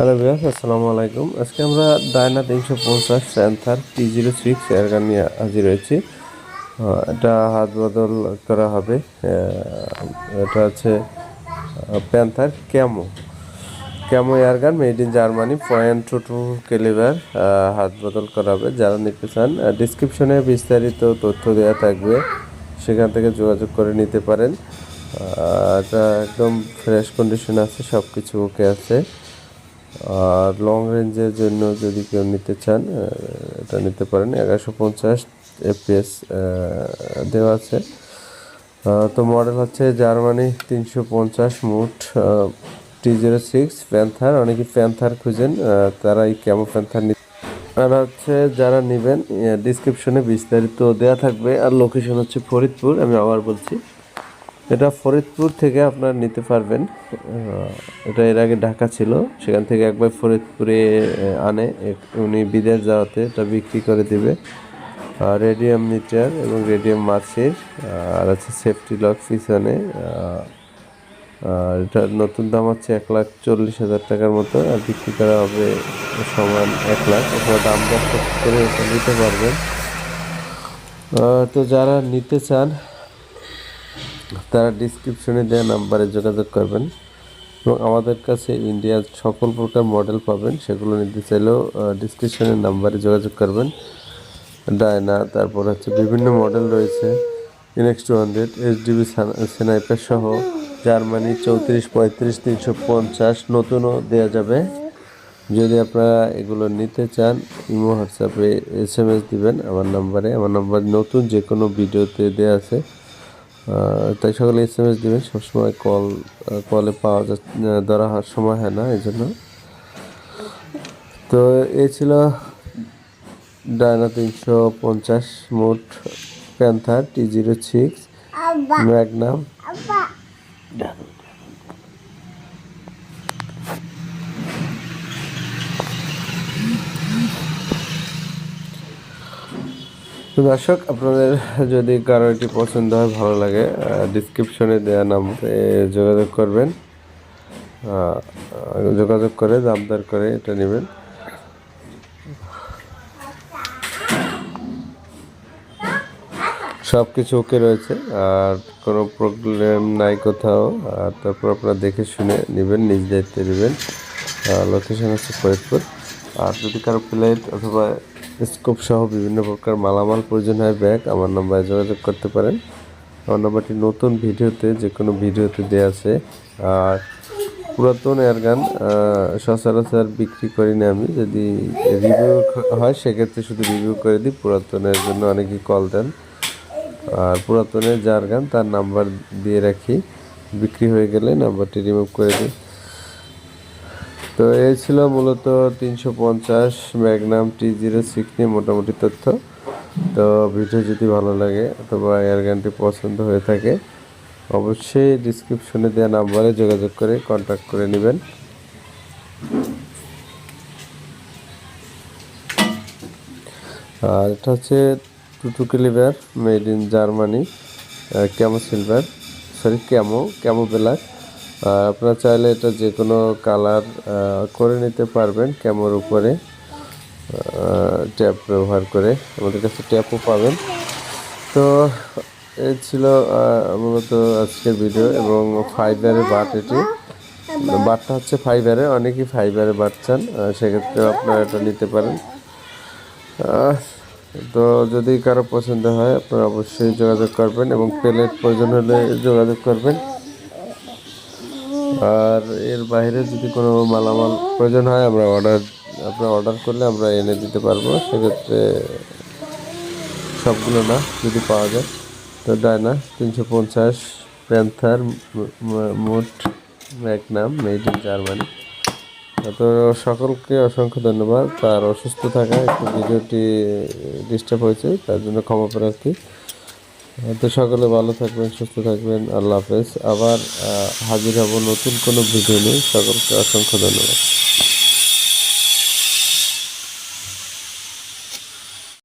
Hello বিয়াস আসসালামু আলাইকুম। আজকে আমরা ডায়না তিনশো পঞ্চাশ Panther T zero six airgun নিয়ে হাজির হয়েছি। এটা হাত বদল করা হবে। এটা হচ্ছে panther camo camo airgun made in Germany point two two calibre হাত বদল করা হবে। যারা নিতে চান ডিসক্রিপশনে বিস্তারিত তথ্য দেওয়া থাকবে। সেখান থেকে যোগাযোগ করে নিতে পারেন। এটা একদম ফ্রেশ কন্ডিশন আছে সব কিছু ওকে আছে। আর লং রেঞ্জের জন্য যদি কেউ নিতে চান এটা নিতে পারেন। এগারোশো পঞ্চাশ এফপিএস দেওয়া আছে। তো মডেল হচ্ছে জার্মানি তিনশো পঞ্চাশ মুট টি জিরো সিক্স প্যান্থার অনেকে প্যান্থার খুঁজেন তারা এই ক্যামো প্যান্থার আর হচ্ছে যারা নেবেন ডিসক্রিপশনে বিস্তারিত দেওয়া থাকবে। আর লোকেশন হচ্ছে ফরিদপুর, আমি আবার বলছি। এটা ফরিদপুর থেকে আপনার নিতে পারবেন। এটা এর আগে ঢাকা ছিল। সেখান থেকে একবার ফরিদপুরে আনে। উনি বিদেশ যাওয়াতে এটা বিক্রি করে দিবে। রেডিয়াম মিটার এবং রেডিয়াম মাছের আর আছে সেফটি লক পিছনে। আর এটার নতুন দাম হচ্ছে এক লাখ চল্লিশ হাজার টাকার মতো, আর বিক্রি করা হবে সমান এক লাখ। আপনারা দাম দর করে নিতে পারবেন। তো যারা নিতে চান তারা ডিসক্রিপশনে দেওয়া নাম্বারে যোগাযোগ করবেন এবং আমাদের কাছে ইন্ডিয়ার সকল প্রকার মডেল পাবেন। সেগুলো নিতে চাইলেও ডিসক্রিপশনের নাম্বারে যোগাযোগ করবেন। ডায়না তারপর হচ্ছে বিভিন্ন মডেল রয়েছে ইনেক্স two hundred S HDB sniper সহ জার্মানি চৌত্রিশ পঁয়ত্রিশ তিনশো পঞ্চাশ নতুনও দেওয়া যাবে। যদি আপনারা এগুলো নিতে চান, ইমো, হোয়াটসঅ্যাপে এস এম এস দিবেন, আমার নাম্বারে আমার নাম্বার নতুন যে কোনো ভিডিওতে দেওয়া আছে। তাই সকলে এস এম এস দেবেন সবসময় কল কলে পাওয়া যা ধরা হওয়ার সময় হয় না এই জন্য তো এ ছিল ডায়না তিনশো পঞ্চাশ মোট panther T zero six magnum. তো দর্শক, আপনাদের যদি কারও এটি পছন্দ হয়, ভালো লাগে ডিসক্রিপশনে দেওয়া নাম যোগাযোগ করবেন। যোগাযোগ করে দামদার করে এটা নেবেন। সব কিছু ওকে রয়েছে, আর কোনো প্রবলেম নাই কোথাও। আর তারপর আপনারা দেখে শুনে নেবেন, নিজ দায়িত্বে নেবেন। লোকেশন হচ্ছে ফরিদপুর। আর যদি কারও প্লেট অথবা স্কোপ সহ বিভিন্ন প্রকার মালামাল প্রয়োজন হয় ব্যাগ। আমার নাম্বারে যোগাযোগ করতে পারেন। আমার নাম্বারটি নতুন ভিডিওতে যে কোনো ভিডিওতে দেওয়া আছে। আর পুরাতন এয়ারগান সচরাচর বিক্রি করি না আমি। যদি রিভিউ হয়, সেক্ষেত্রে শুধু রিভিউ করে দিই। পুরাতনের জন্য অনেকেই কল দেন। আর পুরাতনের যার গান, তার নাম্বার দিয়ে রাখি। বিক্রি হয়ে গেলে নাম্বারটি রিমুভ করে দিই। তো এই ছিল মূলত তিনশো পঞ্চাশ ম্যাগনাম টি জিরো সিক্স নিয়ে মোটামুটি তথ্য। তো ভিডিও যদি ভালো লাগে অথবা এয়ার গানটি পছন্দ হয়ে থাকে, অবশ্যই ডিসক্রিপশনে দেওয়া নাম্বারে যোগাযোগ করে কন্ট্যাক্ট করে নেবেন। আর এটা হচ্ছে two two calibre made in Germany camo silver sorry camo camo black আপনারা চাইলে এটা যে কোনো কালার করে নিতে পারবেন ক্যামোর উপরে। ট্যাপ ব্যবহার করে আমাদের কাছে ট্যাপও পাবেন। তো, এই ছিল মূলত আজকের ভিডিও এবং ফাইবারের বাট এটি বাটটা হচ্ছে ফাইবারে, অনেকেই ফাইবারে বাট চান সেক্ষেত্রে আপনারা এটা নিতে পারেন। তো যদি কারও পছন্দ হয়, আপনারা অবশ্যই যোগাযোগ করবেন এবং প্লেট প্রয়োজন হলে যোগাযোগ করবেন। আর এর বাইরে যদি কোনো মালামাল প্রয়োজন হয়, আমরা অর্ডার আপনারা অর্ডার করলে আমরা এনে দিতে পারব। সেক্ষেত্রে সবগুলো না, যদি পাওয়া যায়। তো ডায়না, তিনশো পঞ্চাশ, প্যান্থার মোট ম্যাগনাম, মেড ইন জার্মানি। তো সকলকে অসংখ্য ধন্যবাদ। তার অসুস্থ থাকা, একটু ভিডিওটি ডিস্টার্ব হয়েছে, তার জন্য ক্ষমা প্রার্থী। তো সকলে ভালো থাকবেন, সুস্থ থাকবেন, আল্লাহ হাফেজ। আবার হাজির হব নতুন কোনো ভিডিও নিয়ে। সকলকে অসংখ্য ধন্যবাদ।